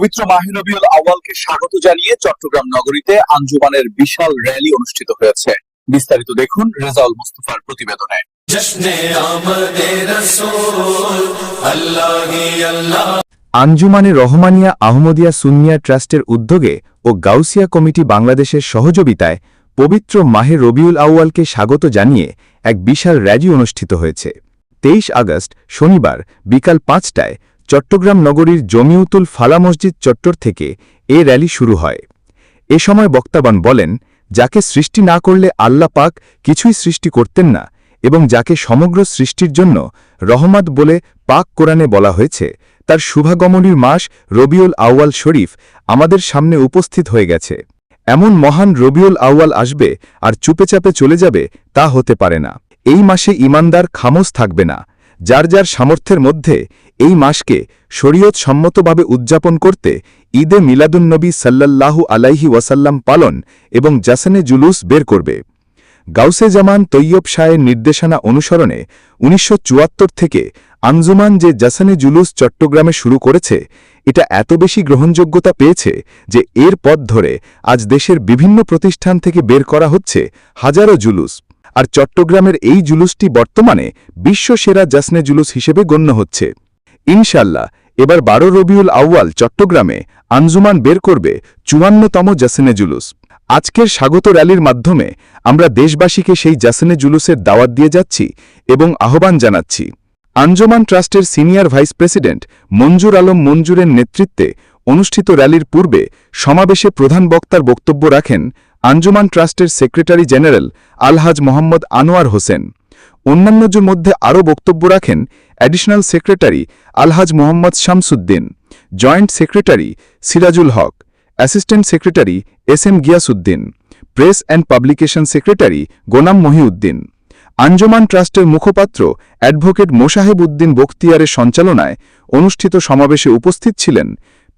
পবিত্র মাহিনবিউল আওয়ালকে স্বাগত জানিয়ে চট্টগ্রাম নগরীতে আঞ্জুমানের বিশাল র্যালি অনুষ্ঠিত হয়েছে। বিস্তারিত দেখুন রেজাউল মুস্তফার প্রতিবেদনে। আঞ্জুমানে রহমানিয়া আহমদিয়া সুনিয়া ট্রাস্টের উদ্যোগে ও গাউসিয়া কমিটি বাংলাদেশের সহযোগিতায় পবিত্র মাহে রবিউল আউয়ালকে স্বাগত জানিয়ে এক বিশাল র্যালি অনুষ্ঠিত হয়েছে। তেইশ আগস্ট শনিবার বিকাল পাঁচটায় চট্টগ্রাম নগরীর জমিউতুল ফালা মসজিদ চত্বর থেকে এ র্যালি শুরু হয়। এ সময় বক্তাবান বলেন, যাকে সৃষ্টি না করলে আল্লাহ পাক কিছুই সৃষ্টি করতেন না এবং যাকে সমগ্র সৃষ্টির জন্য রহমত বলে পাক কোরআনে বলা হয়েছে, তার শুভাগমনীর মাস রবিউল আউয়াল শরীফ আমাদের সামনে উপস্থিত হয়ে গেছে। এমন মহান রবিউল আউয়াল আসবে আর চুপেচাপে চলে যাবে তা হতে পারে না। এই মাসে ইমানদার খামোশ থাকবে না। যার যার সামর্থ্যের মধ্যে এই মাসকে শরীয়ত সম্মতভাবে উদযাপন করতে ঈদে মিলাদুন্নবী সাল্লাল্লাহু আলাইহি ওয়াসাল্লাম পালন এবং জাসানে জুলুস বের করবে। গাউসে জামান তৈয়ব শাহের নির্দেশনা অনুসরণে উনিশশো চুয়াত্তর থেকে আঞ্জুমান যে জাসানে জুলুস চট্টগ্রামে শুরু করেছে, এটা এত বেশি গ্রহণযোগ্যতা পেয়েছে যে এর পথ ধরে আজ দেশের বিভিন্ন প্রতিষ্ঠান থেকে বের করা হচ্ছে হাজারো জুলুস। আর চট্টগ্রামের এই জুলুসটি বর্তমানে বিশ্ব সেরা জাসনে জুলুস হিসেবে গণ্য হচ্ছে। ইনশাল্লাহ এবার বারো রবিউল আউয়াল চট্টগ্রামে আঞ্জুমান বের করবে চুয়ান্নতম জাসনে জুলুস। আজকের স্বাগত র্যালির মাধ্যমে আমরা দেশবাসীকে সেই জাসনে জুলুসের দাওয়াত দিয়ে যাচ্ছি এবং আহ্বান জানাচ্ছি। আঞ্জমান ট্রাস্টের senior vice president Manzur Alam মঞ্জুরের নেতৃত্বে অনুষ্ঠিত র্যালির পূর্বে সমাবেশে প্রধান বক্তার বক্তব্য রাখেন আঞ্জুমান ট্রাস্টের সেক্রেটারি জেনারেল আলহাজ মোহাম্মদ আনোয়ার হোসেন। অন্যান্যদের মধ্যে আরও বক্তব্য রাখেন additional secretary Alhaj Mohammad Shamsuddin, joint secretary Sirajul Haque, assistant secretary S M Giasuddin, press and publication secretary Gonam Mohiuddin. Anjuman ট্রাস্টের মুখপাত্র অ্যাডভোকেট মোশাহেব উদ্দিন বখতিয়ারের সঞ্চালনায় অনুষ্ঠিত সমাবেশে উপস্থিত ছিলেন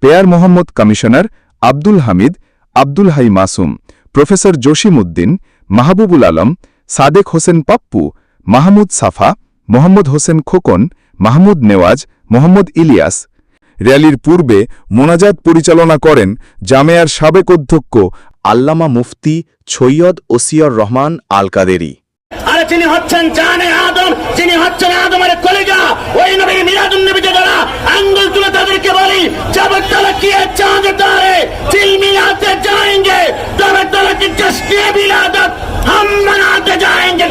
পেয়ার মোহাম্মদ কমিশনার আব্দুল হামিদ, আব্দুল হাই মাসুম প্রফেসর জসিম উদ্দিন মাহবুবুল আলম, সাদেক হোসেন পাপ্পু, মাহমুদ সাফা, মোহাম্মদ হোসেন খোকন, মাহমুদ নেওয়াজ, মোহাম্মদ ইলিয়াস। র্যালির পূর্বে মোনাজাত পরিচালনা করেন জামেয়ার সাবেক অধ্যক্ষ আল্লামা মুফতি ছৈয়দ ওসিয়র রহমান আল কাদেরি আর যিনি হচ্ছেন জানে আদম যিনি হচ্ছেন আদমের কলিজা ওই নবী মিরাদুন নবীতে যারা আঙ্গুল তুলে তাদেরকে বলি জব তলা কিয়ে চাঁদ তারে দিল মিলাতে जाएंगे तब तलक जश्न विलादत हम मनाते जाएंगे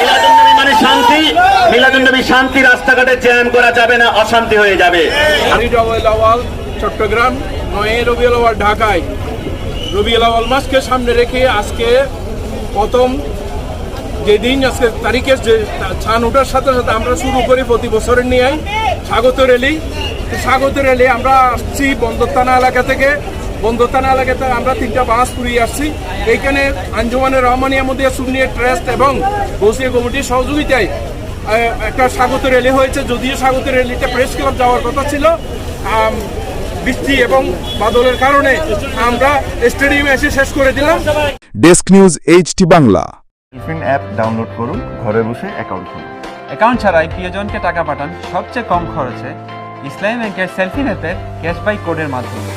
মিলাদুন নবী মানে শান্তি মিলাদুন নবী শান্তি রাস্তাঘাটে জ্যাম করা যাবে না অশান্তি হয়ে যাবে আমি রবিউল আওয়াল চট্টগ্রাম নয় রবিউল আওয়াল ঢাকায় রবিউল আওয়াল মাসকে সামনে রেখে আজকে প্রথম যেদিন আজকে তারিখের যে ছান ওঠার সাথে সাথে আমরা শুরু করি প্রতি বছরের নিয়ে স্বাগত র্যালি। তো স্বাগত র্যালি, আমরা আসছি বন্দরতানা এলাকা থেকে। বন্দরতানা এলাকাতে আমরা তিনটা বাস পুরিয়ে আসছি। এইখানে আঞ্জুমানের রহমানিয়া মধ্যে সুন্নিয়া ট্রাস্ট এবং বসিয়া কমিটির সহযোগিতায় একটা স্বাগত র্যালি হয়েছে। যদিও স্বাগত র্যালিটা প্রেস ক্লাব যাওয়ার কথা ছিল বৃষ্টি এবং বাদলের কারণে আমরা স্টেডিয়ামে এসে শেষ করে দিলাম। Desk news HT Bangla. ইফিন app download করুন ঘরে বসে অ্যাকাউন্ট খুলুন। অ্যাকাউন্ট ছাড়াই প্রিয়জনকে টাকা পাঠান সবচেয়ে কম খরচে। ইসলাম ব্যাংকের সেলফি অ্যাপের ক্যাশবাই কোডের মাধ্যমে।